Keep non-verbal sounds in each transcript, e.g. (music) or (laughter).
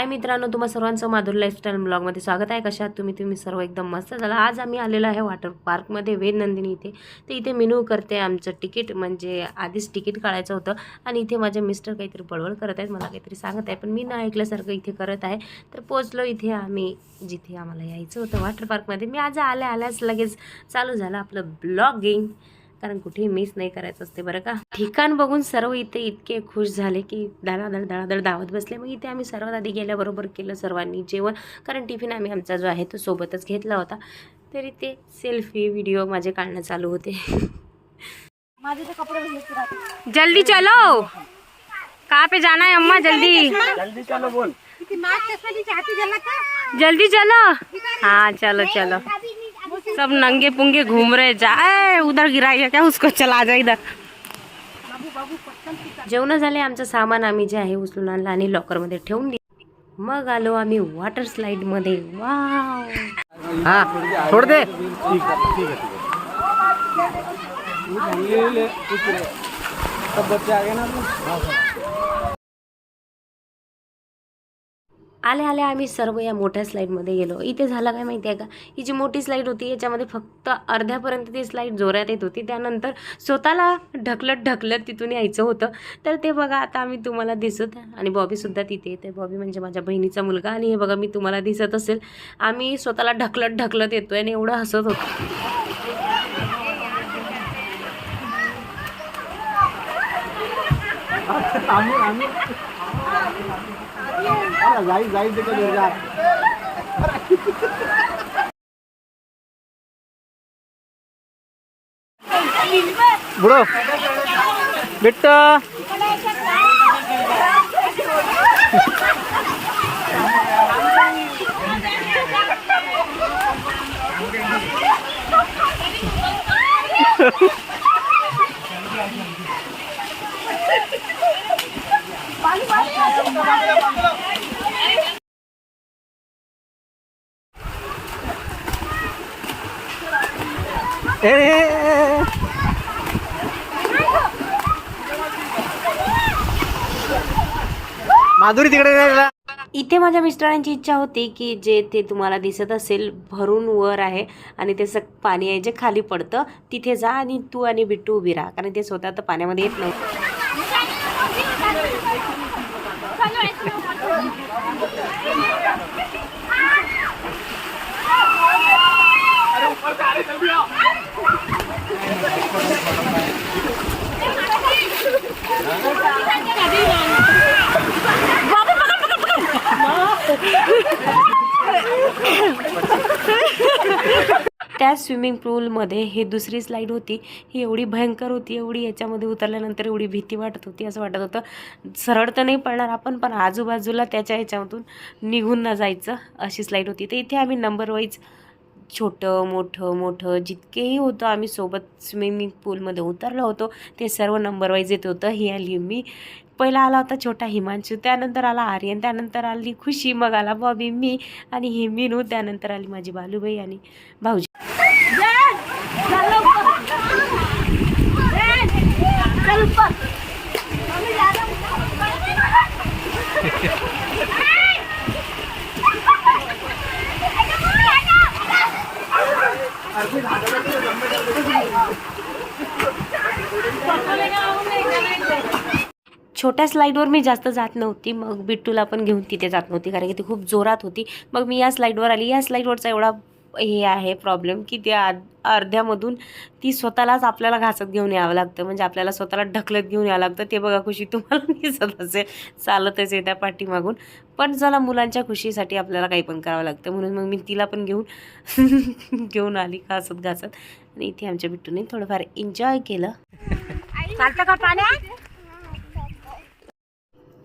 हाय मित्रांनो तुम्हा सर्वांचं माधुर लाईफस्टाईल ब्लॉगमध्ये स्वागत आहे. कशात तुम्ही? तुम्ही सर्व एकदम मस्त झाला. आज आम्ही आलेलो आहे वॉटर पार्कमध्ये वेद नंदिनी इथे. तर इथे मेनू करते आमचं तिकीट म्हणजे आधीच तिकीट काढायचं होतं. आणि इथे माझे मिस्टर काहीतरी बळबळ करत आहेत मला काहीतरी सांगत आहे. पण मी ना ऐकल्यासारखं इथे करत आहे. तर पोचलो इथे आम्ही जिथे आम्हाला यायचं होतं वॉटर पार्कमध्ये मी आज आल्या आल्याच लगेच चालू झालं आपलं ब्लॉगिंग कारण कुठेही मिस नाही करायचं असते बरं का? ठिकाण बघून सर्व इथे इतके खुश झाले की धडाधड धडाधड धावत बसले. मग इथे आम्ही सर्वात आधी गेल्याबरोबर केलं सर्वांनी जेवण. कारण टिफिन आम्ही आमचा जो आहे तो सोबतच घेतला होता. तरी ते सेल्फी व्हिडिओ माझे काढणं चालू होते. माझे ते कपडे जल्दी चलो! कहाँ पे जाना है अम्मा? जल्दी. जल्दी चलो बोल. का? जल्दी चलो. हाँ चलो चलो. सब नंगे पुंगे घूम रहे जा। ए, उधर गिराइए क्या उसको चला जा इधर। जेवण झाले आमचं सामान आम्ही जे आहे उचलून आणलं आणि लॉकरमध्ये ठेवून दिलं. मग आलो आम्ही वॉटर स्लाइडमध्ये. वाव हाँ छोड़ दे. सब बच्चे आ गए ना आले आले आम्ही सर्व या मोठ्या स्लाईडमध्ये गेलो. इथे झालं काय माहिती आहे का? ही जी मोठी स्लाईड होती याच्यामध्ये फक्त अर्ध्यापर्यंत ती स्लाईड जोरात येत होती. त्यानंतर स्वतःला ढकलत ढकलत तिथून यायचं होतं. तर ते बघा आता आम्ही तुम्हाला दिसत आणि बॉबीसुद्धा तिथे येते. बॉबी म्हणजे माझ्या बहिणीचा मुलगा. आणि हे बघा मी तुम्हाला दिसत असेल. आम्ही स्वतःला ढकलत ढकलत येतो आणि एवढं हसत होतो. आम्ही आम्ही. जाई जाई तिकडे घेऊन जा बुडो बिट्ट ए, ए. माधुरी तिकडे नाही जा. इथे माझ्या मिस्टरांची इच्छा होती की जे ते तुम्हाला दिसत असेल भरून वर आहे आणि ते सग पाणी आहे जे खाली पडतं तिथे जा आणि तू आणि बिट्टू उभी राहा कारण ते स्वतः तर पाण्यामध्ये येत नव्हतं त्या स्विमिंग पूलमध्ये ही दुसरी स्लाईड होती. ही एवढी भयंकर होती एवढी याच्यामध्ये उतरल्यानंतर एवढी भीती वाटत होती असं वाटत होतं. सरळ तर नाही पडणार आपण पण आजूबाजूला त्याच्या ह्याच्यामधून निघून ना जायचं अशी स्लाईड होती. तर इथे आम्ही नंबर वाईज छोटं मोठं मोठं जितकेही होतं आम्ही सोबत स्विमिंग पूलमध्ये उतरलो होतो ते सर्व नंबर वाईज येत होतं ही आली मी. पहिला आला होता छोटा हिमांशू त्यानंतर आला आर्यन त्यानंतर आली खुशी मग आला बॉबी मी आणि हे मीनू त्यानंतर आली माझी बालूबाई आणि भाऊजी. छोट्या स्लाईडवर मी जास्त जात नव्हती. मग बिट्टूला पण घेऊन तिथे जात नव्हती कारण की ती खूप जोरात होती. मग मी या स्लाईडवर आली. या स्लाईडवरचा एवढा हे आहे प्रॉब्लेम की त्या अर्ध्यामधून ती स्वतःलाच आपल्याला घासत घेऊन यावं लागतं. म्हणजे आपल्याला स्वतःला ढकलत घेऊन यावं लागतं. ते बघा खुशी तुम्हाला (laughs) दिसत असेल. चालतच आहे त्या पाठीमागून. पण चला मुलांच्या खुशीसाठी आपल्याला काही पण करावं लागतं. म्हणून मग मी तिला पण घेऊन (laughs) घेऊन आली घासत घासत. आणि इथे आमच्या बिट्टूने थोडंफार एन्जॉय केलं. चालतं का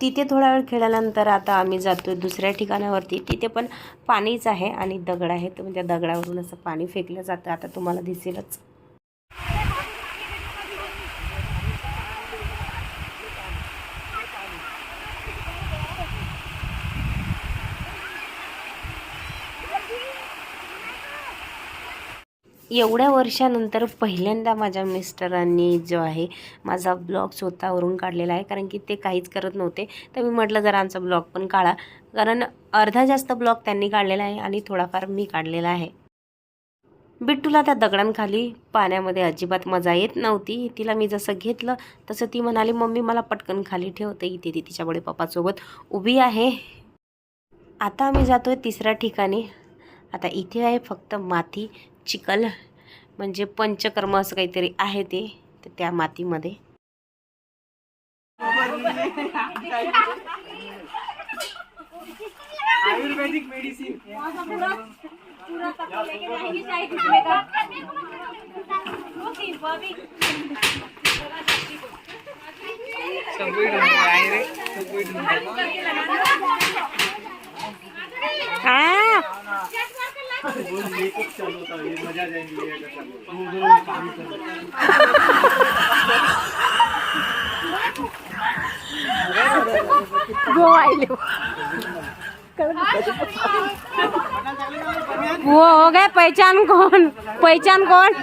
तिथे थोडा वेळ खेळल्यानंतर आता आम्ही जातो दुसऱ्या ठिकाणावरती. तिथे पण पाणीच आहे आणि दगड आहे तर म्हणजे दगडावरून असं पाणी फेकलं जातं. आता तुम्हाला दिसेलच. एवढ्या वर्षानंतर पहिल्यांदा माझ्या मिस्टरांनी जो आहे माझा ब्लॉग स्वतःवरून काढलेला आहे. कारण की ते काहीच करत नव्हते. तर मी म्हटलं जरा आमचा ब्लॉग पण काढा. कारण अर्धा जास्त ब्लॉग त्यांनी काढलेला आहे आणि थोडाफार मी काढलेला आहे. बिट्टूला त्या दगडांखाली पाण्यामध्ये अजिबात मजा येत नव्हती. तिला मी जसं घेतलं तसं ती म्हणाली मम्मी मला पटकन खाली ठेवते इथे ती तिच्या पप्पासोबत उभी आहे. आता आम्ही जातो आहे तिसऱ्या ठिकाणी. आता इथे आहे फक्त माती. चिखल म्हणजे पंचकर्म असं काहीतरी आहे ते तर त्या मातीमध्ये. आयुर्वेदिक मेडिसिन. वो हो गए पहचान कौन? पहचान कौन?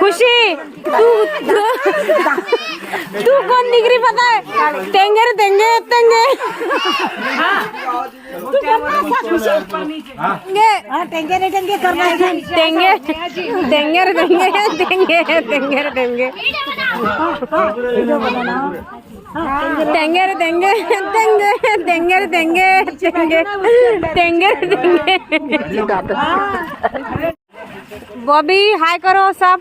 खुशी तू तू कोण कौन निगरी पता है तेंगे रे तेंगे तेंगे. टेंगे रे टेंगे करना है तेंगे तेंगे रे तेंगे तेंगे तेंगे रे तेंगे तेंगे रे तेंगे तेंगे तेंगे रे तेंगे तेंगे तेंगे रे तेंगे बॉबी हाय करो सब।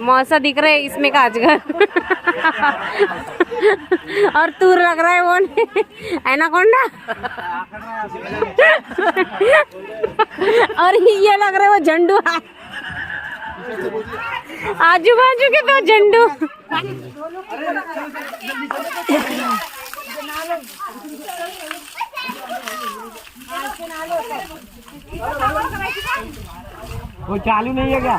मौसा दिख रहे इसमें का अजगर और तू लग रहा है वो एनाकोंडा? और ये लग रहा है वो झंडू आजू बाजू के तो झंडू। वो चालू नहीं है क्या?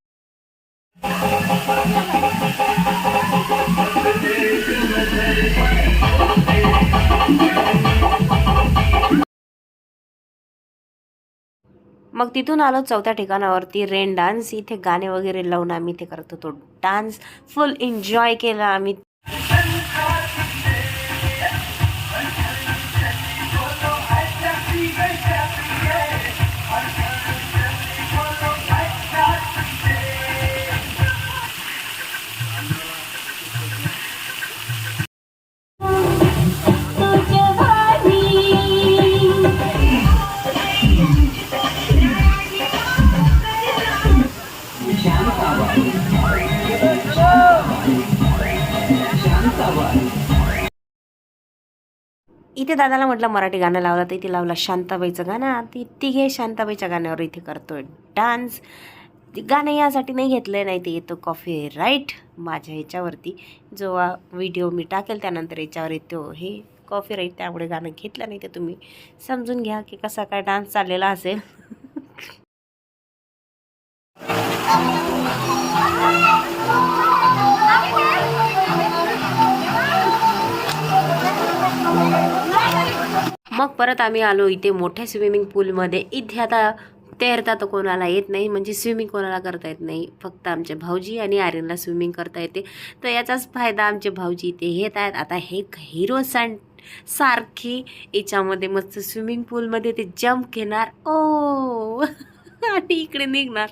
मग तिथून आलो चौथ्या ठिकाणावरती. Rain dance. इथे गाणे वगैरे लावून आम्ही इथे करत होतो. डान्स फुल एन्जॉय केला आम्ही. इथे दादाला म्हटलं मराठी गाणं लावलं तर इथे लावलं शांताबाईचं गाणं. ती तिघे शांताबाईच्या गाण्यावर इथे करतोय डान्स. गाणं यासाठी नाही घेतलं नाही ते येतो कॉफी राईट माझ्या ह्याच्यावरती. जो व्हिडिओ मी टाकेल त्यानंतर याच्यावर येतो हे कॉफी राईट त्यामुळे गाणं घेतलं नाही ते तुम्ही समजून घ्या की कसा काय डान्स चाललेला असेल. (laughs) मग परत आम्ही आलो इथे मोठ्या स्विमिंग पूलमध्ये इथे आता तैरता तर कोणाला येत नाही म्हणजे स्विमिंग कोणाला करता येत नाही. फक्त आमचे भाऊजी आणि आर्यनला स्विमिंग करता येते. तर याचाच फायदा आमचे भाऊजी इथे घेत आहेत. आता हे हिरो सँड सारखी याच्यामध्ये मस्त स्विमिंग पूलमध्ये ते जम्प घेणार. ओ! (laughs) आणि इकडे निघणार.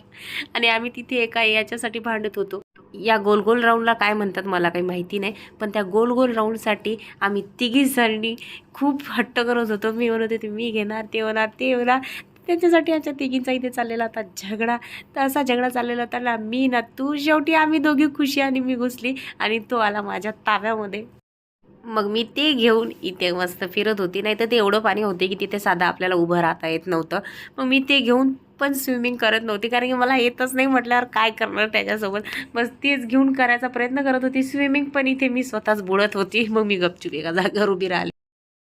आणि आम्ही तिथे एका याच्यासाठी भांडत होतो. या गोल गोल राऊंडला काय म्हणतात मला काही माहिती नाही पण त्या गोल गोल राऊंडसाठी आम्ही तिघी जणी खूप हट्ट करत होतो. मी म्हणत होते मी घेणार ते होणार ते होणार. त्याच्यासाठी आमच्या तिघींचा इथे चाललेला होता झगडा. तर असा झगडा चाललेला होता ना मी ना तू शेवटी आम्ही दोघी खुशी आणि मी घुसली आणि तो आला माझ्या ताब्यामध्ये. मग मी ते घेऊन इथे मस्त फिरत होती. नाही तर ते एवढं पाणी होते की तिथे साधं आपल्याला उभं राहता येत नव्हतं. मग मी ते घेऊन पण स्विमिंग करत नव्हती. कारण की मला येतच नाही म्हटल्यावर काय करणार त्याच्यासोबत? बस तीच घेऊन करायचा प्रयत्न करत होती. स्विमिंग पण इथे मी स्वतःच बुडत होती. मग मी गपचूप एका जागेवर उभी राहिली.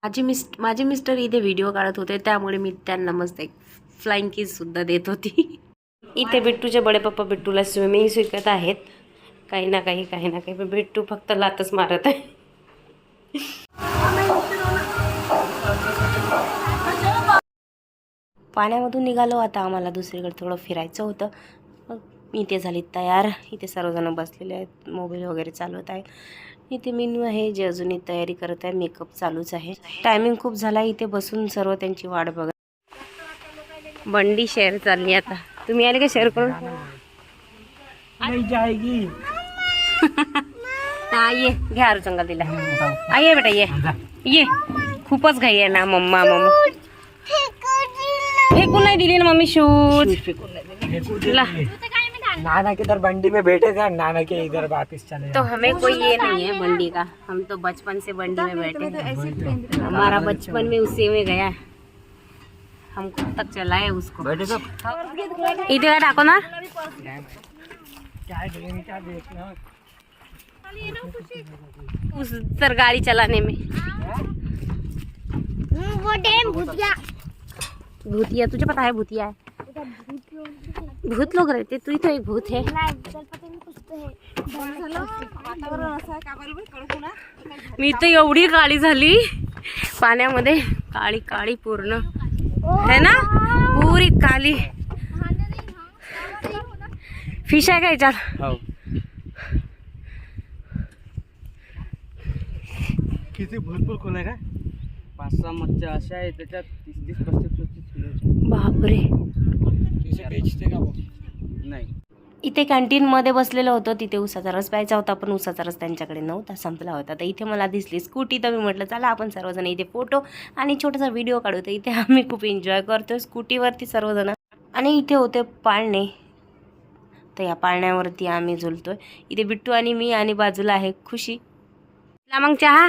माझे मिस माझे मिस्टर इथे व्हिडिओ काढत होते. त्यामुळे मी त्यांना मस्त एक फ्लाईंग किससुद्धा देत होती. इथे बिट्टूचे बडे पप्पा बिट्टूला स्विमिंग शिकत आहेत. काही ना काही काही ना काही. पण बिट्टू फक्त लातच मारत आहे. पाण्यामधून निघालो. आता आम्हाला दुसरीकडे थोडं फिरायचं होतं. मग मी इथे झाली तयार. इथे सर्वजण बसलेले आहेत. मोबाईल वगैरे चालवत आहेत. इथे मीनू आहे जे अजूनही तयारी करत आहे मेकअप चालूच आहे. टायमिंग खूप झाला इथे बसून सर्व त्यांची वाट बघत बंडी शेअर चालली आता. तुम्ही आले का शेअर करून? (laughs) ये घ्या अरू चंगा तिला. ये बेटा ये. ये. खूपच घाई आहे ना मम्मा मम्मा. फेकून नाही दिली ना मम्मी शूज़. नाना के इधर बंडी में बैठे थे नाना के इधर वापिस चले तो हमें कोई ये नहीं है बंडी का। हम तो बचपन से बंडी में बैठे हैं हमारा बचपन में उसी में गया हम कब तक चलाए उसको। बैठे तो इथे काय ना। क्या क्या देखना उस तर गाड़ी चलाने में। वो डैम भूतिया भूतिया तुझे पता है भूतिया है? भूत लोग रहते तू ही तो एक भूत है। मी तर एवढी काळी झाली पाण्यामध्ये काळी काळी पूर्ण. है ना? पुरी काली. फिश आहे का याच्यात? हो. किती भरपूर खोल आहे का पाच सहा मच्छ्या अशा आहेत त्याच्यात तीस तीस पस्तीस पस्तीस किलोचे बापरे बेचते का वो नाही. इथे कॅन्टीनमध्ये बसलेलं होतं तिथे उसाचा रस प्यायचा होता पण उसाचा रस त्यांच्याकडे नव्हता संपला होता. तर इथे मला दिसली स्कूटी तर मी म्हटलं चला आपण सर्वजण इथे फोटो आणि छोटासा व्हिडिओ काढू. तर इथे आम्ही खूप एन्जॉय करतो स्कूटीवरती सर्वजण. आणि इथे होते पाळणे. तर या पाळण्यावरती आम्ही झुलतोय. इथे बिट्टू आणि मी आणि बाजूला आहे खुशी. ला मग चहा.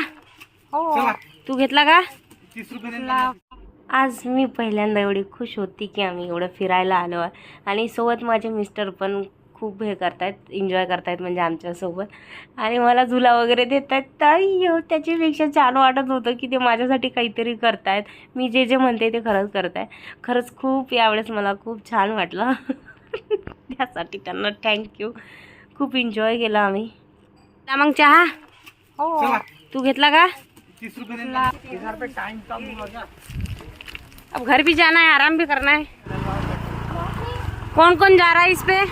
तू घेतला का? तीस रुपये आज मी पहिल्यांदा एवढी खुश होती की आम्ही एवढं फिरायला आलो आहे. आणि सोबत माझे मिस्टर पण खूप हे करतायत एन्जॉय करतायत म्हणजे आमच्यासोबत. आणि मला झुला वगैरे देत आहेत तर त्याच्यापेक्षा छान वाटत होतं की ते माझ्यासाठी काहीतरी करतायत. मी जे जे म्हणते ते खरंच करत आहे खरंच खूप यावेळेस मला खूप छान वाटलं. (laughs) त्यासाठी त्यांना थँक्यू खूप एन्जॉय केला आम्ही. मग चहा? चला. तू घेतला का? तीस रुपये इधर पे टाइम कम होगा अब घर भी जाना है आराम भी करना है। कौन कौन जा रहा है इस पे?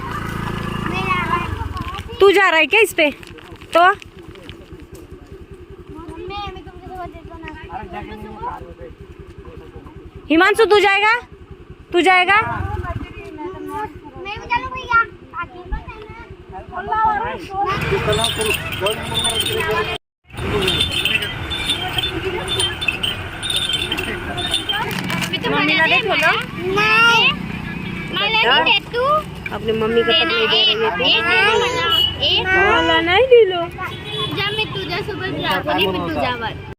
तू जा रहा है क्या इस पे? तो? हिमांशु तू जाएगा? तू जाएगा? मैं तू आपली मम्मी कसं नाही दे रही है एक मला एक मला नाही दिलं जा मी तुझ्यासोबत रात्री मी तुझ्यावर